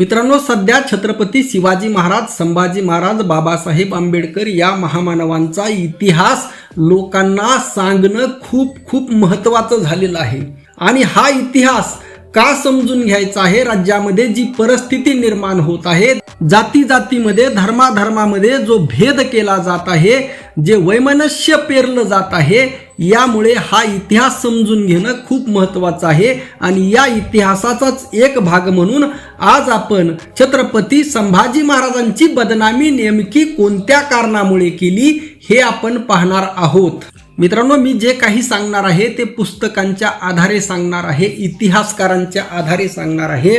मित्रांनो सध्या छत्रपती शिवाजी महाराज संभाजी महाराज बाबासाहेब आंबेडकर या महामानवांचा इतिहास लोकांना सांगणं खूप खूप महत्वाचं झालेलं आहे. आणि हा इतिहास का समजून घ्यायचा आहे? राज्यामध्ये जी परिस्थिती निर्माण होत आहे जाती जातीमध्ये धर्माधर्मामध्ये जो भेद केला जात आहे जे वैमनस्य पेरलं जात आहे यामुळे हा इतिहास समजून घेणं खूप महत्त्वाचं आहे. आणि या इतिहासाचाच एक भाग म्हणून आज आपण छत्रपती संभाजी महाराजांची बदनामी नेमकी कोणत्या कारणामुळे केली हे आपण पाहणार आहोत. मित्रांनो मी जे काही सांगणार आहे ते पुस्तकांच्या आधारे सांगणार आहे इतिहासकारांच्या आधारे सांगणार आहे.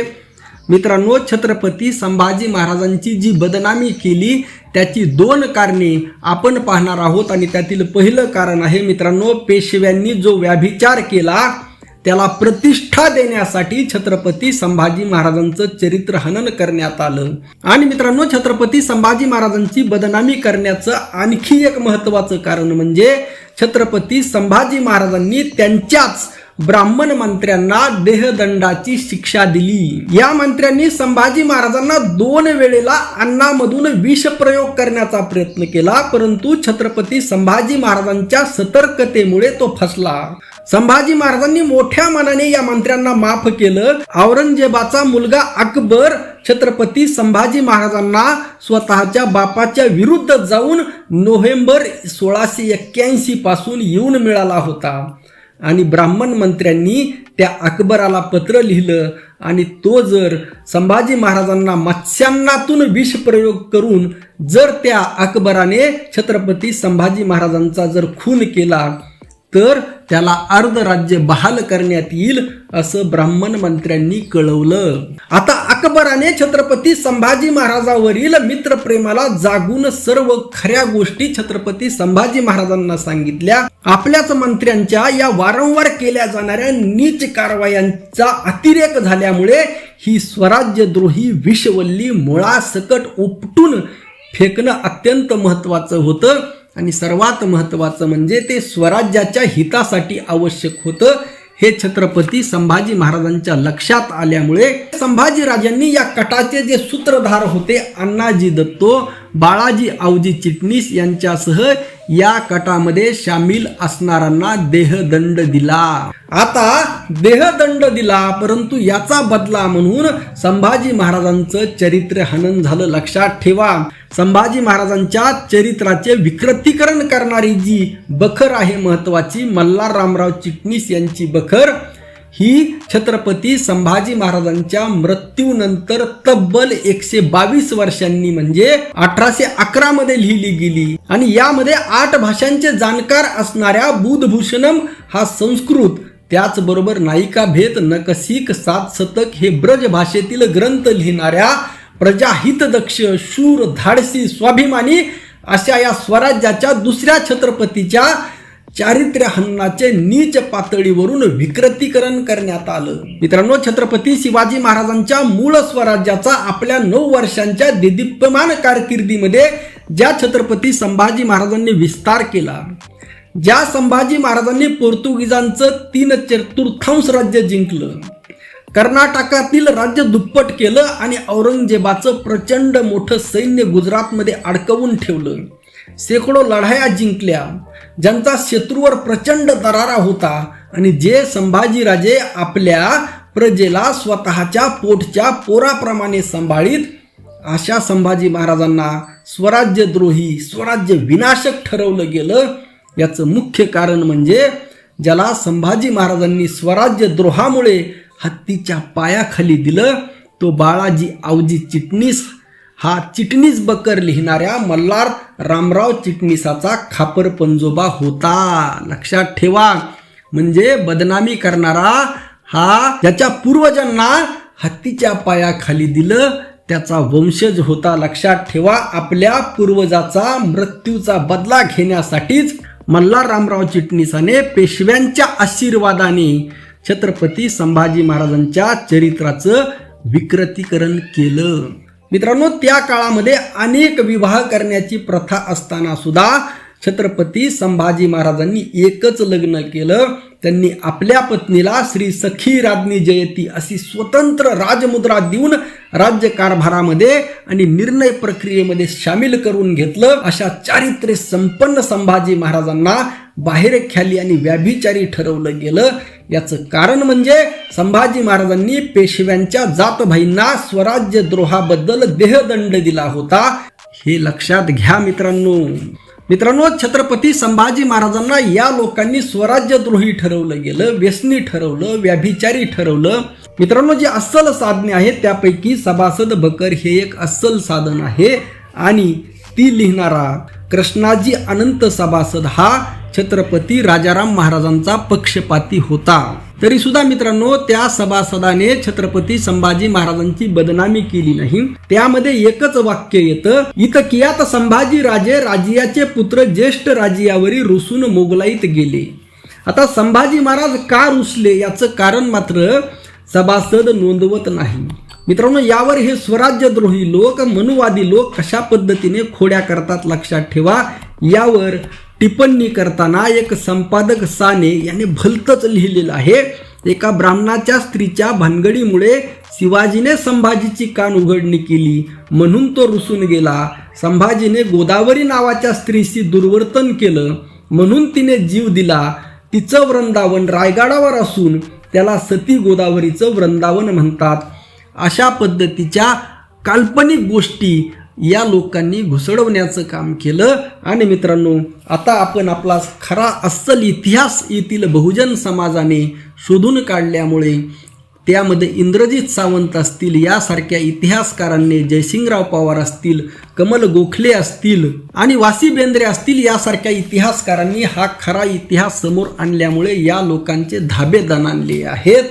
मित्रांनो छत्रपती संभाजी महाराजांची जी बदनामी केली त्याची दोन कारणे आपण पाहणार आहोत आणि त्यातील पहिलं कारण आहे मित्रांनो पेशव्यांनी जो व्याभिचार केला त्याला प्रतिष्ठा देण्यासाठी छत्रपती संभाजी महाराजांचं चरित्र हनन करण्यात आलं. आणि मित्रांनो छत्रपती संभाजी महाराजांची बदनामी करण्याचं आणखी एक महत्वाचं कारण म्हणजे छत्रपती संभाजी महाराजांनी त्यांच्याच ब्राह्मण मंत्र्यांना देहदंडाची शिक्षा दिली. या मंत्र्यांनी संभाजी महाराजांना दोन वेळेला अन्नामधून विष प्रयोग करण्याचा प्रयत्न केला परंतु छत्रपती संभाजी महाराजांच्या सतर्कतेमुळे तो फसला. संभाजी महाराजांनी मोठ्या मनाने या मंत्र्यांना माफ केलं. औरंगजेबाचा मुलगा अकबर छत्रपती संभाजी महाराजांना स्वतःच्या बापाच्या विरुद्ध जाऊन नोव्हेंबर सोळाशे एक्क्याऐंशी पासून येऊन मिळाला होता. आणि ब्राह्मण मंत्र्यांनी त्या अकबराला पत्र लिहिलं आणि तो जर संभाजी महाराजांना मत्स्यांनातून विष प्रयोग करून जर त्या अकबराने छत्रपती संभाजी महाराजांचा जर खून केला तर त्याला अर्ध राज्य बहाल करण्यात येईल असं ब्राह्मण मंत्र्यांनी कळवलं. आता अकबराने छत्रपती संभाजी महाराजावरील मित्रप्रेमाला जागून सर्व खऱ्या गोष्टी छत्रपती संभाजी महाराजांना सांगितल्या. आपल्याच मंत्र्यांच्या या वारंवार केल्या जाणाऱ्या नीच कारवायांचा अतिरेक झाल्यामुळे ही स्वराज्यद्रोही विषवल्ली मुळासकट उपटून फेकणं अत्यंत महत्वाचं होतं. आणि सर्वात महत्वाचं म्हणजे ते स्वराज्याच्या हितासाठी आवश्यक होतं. हे छत्रपती संभाजी महाराजांच्या लक्षात आल्यामुळे संभाजी राजांनी या कटाचे जे सूत्रधार होते अण्णाजी दत्तो बाळाजी आवजी चिटणीस यांच्यासह या कटामध्ये सामील असणाऱ्यांना देहदंड दिला. आता देहदंड दिला परंतु याचा बदला म्हणून संभाजी महाराजांचं चरित्र हनन झालं लक्षात ठेवा. संभाजी महाराजांच्या चरित्राचे विकृतीकरण करणारी जी बखर आहे महत्वाची मल्हार रामराव चिटणीस यांची बखर ही छत्रपती संभाजी महाराजांच्या मृत्यूनंतर तब्बल एकशे बावीस वर्षांनी म्हणजे अठराशे अकरा मध्ये लिहिली गेली. आणि यामध्ये आठ भाषांचे जाणकार असणाऱ्या बुधभूषणम हा संस्कृत त्याचबरोबर नायिका भेद नकसिक सात शतक हे ब्रज भाषेतील ग्रंथ लिहिणाऱ्या प्रजाहित दक्ष शूर धाडसी स्वाभिमानी अशा या स्वराज्याच्या दुसऱ्या छत्रपतीच्या चारित्र्य हन्नाचे नीच पातळीवरून विकृतीकरण करण्यात आलं. मित्रांनो छत्रपती शिवाजी महाराजांच्या मूळ स्वराज्याचा आपल्या नऊ वर्षांच्या दिदीप्यमान कारकिर्दीमध्ये ज्या छत्रपती संभाजी महाराजांनी विस्तार केला ज्या संभाजी महाराजांनी पोर्तुगीजांचं तीन चतुर्थांश राज्य जिंकलं कर्नाटकातील राज्य दुप्पट केलं आणि औरंगजेबाचं प्रचंड मोठं सैन्य गुजरातमध्ये अडकवून ठेवलं शेकडो लढाया जिंकल्या ज्यांचा शत्रूवर प्रचंड दरारा होता आणि जे संभाजीराजे आपल्या प्रजेला स्वतःच्या पोटच्या पोराप्रमाणे सांभाळीत अशा संभाजी महाराजांना स्वराज्यद्रोही स्वराज्य विनाशक ठरवलं गेलं. याचं मुख्य कारण म्हणजे ज्याला संभाजी महाराजांनी स्वराज्यद्रोहामुळे हत्तीच्या पायाखाली दिलं तो बाळाजी आवजी चिटणीस हा चिटणीस बकर लिहिणाऱ्या मल्हार रामराव चिटणीसाचा खापर पंजोबा होता. लक्षात ठेवा. म्हणजे बदनामी करणारा हा ज्याच्या पूर्वजांना हत्तीच्या पायाखाली दिलं त्याचा वंशज होता. लक्षात ठेवा आपल्या पूर्वजाचा मृत्यूचा बदला घेण्यासाठीच मल्हार रामराव चिटणीसाने पेशव्यांच्या आशीर्वादाने छत्रपती संभाजी महाराजांच्या चरित्राचं विकृतीकरण केलं. मित्रांनो त्या काळामध्ये अनेक विवाह करण्याची प्रथा असताना सुद्धा छत्रपती संभाजी महाराजांनी एकच लग्न केलं. त्यांनी आपल्या पत्नीला श्री सखी राज्ञी जयती अशी स्वतंत्र राजमुद्रा देऊन राज्यकारभारामध्ये आणि निर्णय प्रक्रियेमध्ये सामील करून घेतलं. अशा चारित्र्य संपन्न संभाजी महाराजांना बाहेर ख्याली आणि व्याभिचारी ठरवलं गेलं. याचं कारण म्हणजे संभाजी महाराजांनी पेशव्यांच्या जातभाईंना स्वराज्य द्रोहाबद्दल देहदंड दिला होता. हे लक्षात घ्या मित्रांनो. मित्रांनो छत्रपती संभाजी महाराजांना या लोकांनी स्वराज्यद्रोही ठरवलं गेलं व्यसनी ठरवलं व्याभिचारी ठरवलं. मित्रांनो जे अस्सल साधने आहेत त्यापैकी सभासद बकर हे एक अस्सल साधन आहे. आणि ती लिहिणारा कृष्णाजी अनंत सभासद हा छत्रपती राजाराम महाराजांचा पक्षपाती होता. तरी सुद्धा मित्रांनो त्या सभासदाने छत्रपती संभाजी महाराजांची बदनामी केली नाही. त्यामध्ये एकच वाक्य येतं इथं कियात संभाजी राजे राजियाचे पुत्र ज्येष्ठ राजियावरी रुसून मोगलाईत गेले. आता संभाजी महाराज का रुसले? याचं कारण मात्र सभासद नोंदवत नाही. मित्रांनो यावर हे स्वराज्यद्रोही लोक मनुवादी लोक कशा पद्धतीने खोड्या करतात लक्षात ठेवा. यावर टिप्पणी करताना एक संपादक साने याने भलतच लिहिलेलं आहे. एका ब्राह्मणाच्या स्त्रीच्या भानगडीमुळे शिवाजीने संभाजीची कान उघडणी केली. म्हणून तो रुसून गेला. संभाजीने गोदावरी नावाच्या स्त्रीशी दुर्वर्तन केलं. म्हणून तिने जीव दिला. तिचं वृंदावन रायगडावर असून त्याला सती गोदावरीचं वृंदावन म्हणतात. अशा पद्धतीच्या काल्पनिक गोष्टी या लोकांनी घुसडवण्याचं काम केलं. आणि मित्रांनो आता आपण आपला खरा अस्सल इतिहास येथील बहुजन समाजाने शोधून काढल्यामुळे त्यामध्ये इंद्रजित सावंत असतील यासारख्या इतिहासकारांनी जयसिंगराव पवार असतील कमल गोखले असतील आणि वासी बेंद्रे असतील यासारख्या इतिहासकारांनी हा खरा इतिहास समोर आणल्यामुळे या लोकांचे धाबे दणाणले आहेत.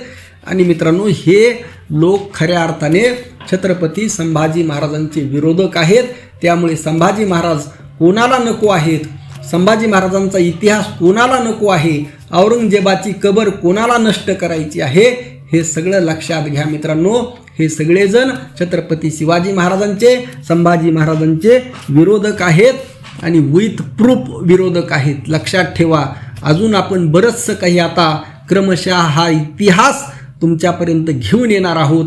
आणि मित्रांनो हे लोक खऱ्या अर्थाने छत्रपती संभाजी महाराजांचे विरोधक आहेत. त्यामुळे संभाजी महाराज कोणाला नको आहेत? संभाजी महाराजांचा इतिहास कोणाला नको आहे? औरंगजेबाची कबर कोणाला नष्ट करायची आहे? हे सगळं लक्षात घ्या मित्रांनो. हे सगळेजण छत्रपती शिवाजी महाराजांचे संभाजी महाराजांचे विरोधक आहेत आणि विथ प्रूफ विरोधक आहेत. लक्षात ठेवा. अजून आपण बरंचसं काही आता क्रमशः हा इतिहास तुमच्यापर्यंत घेऊन येणार आहोत.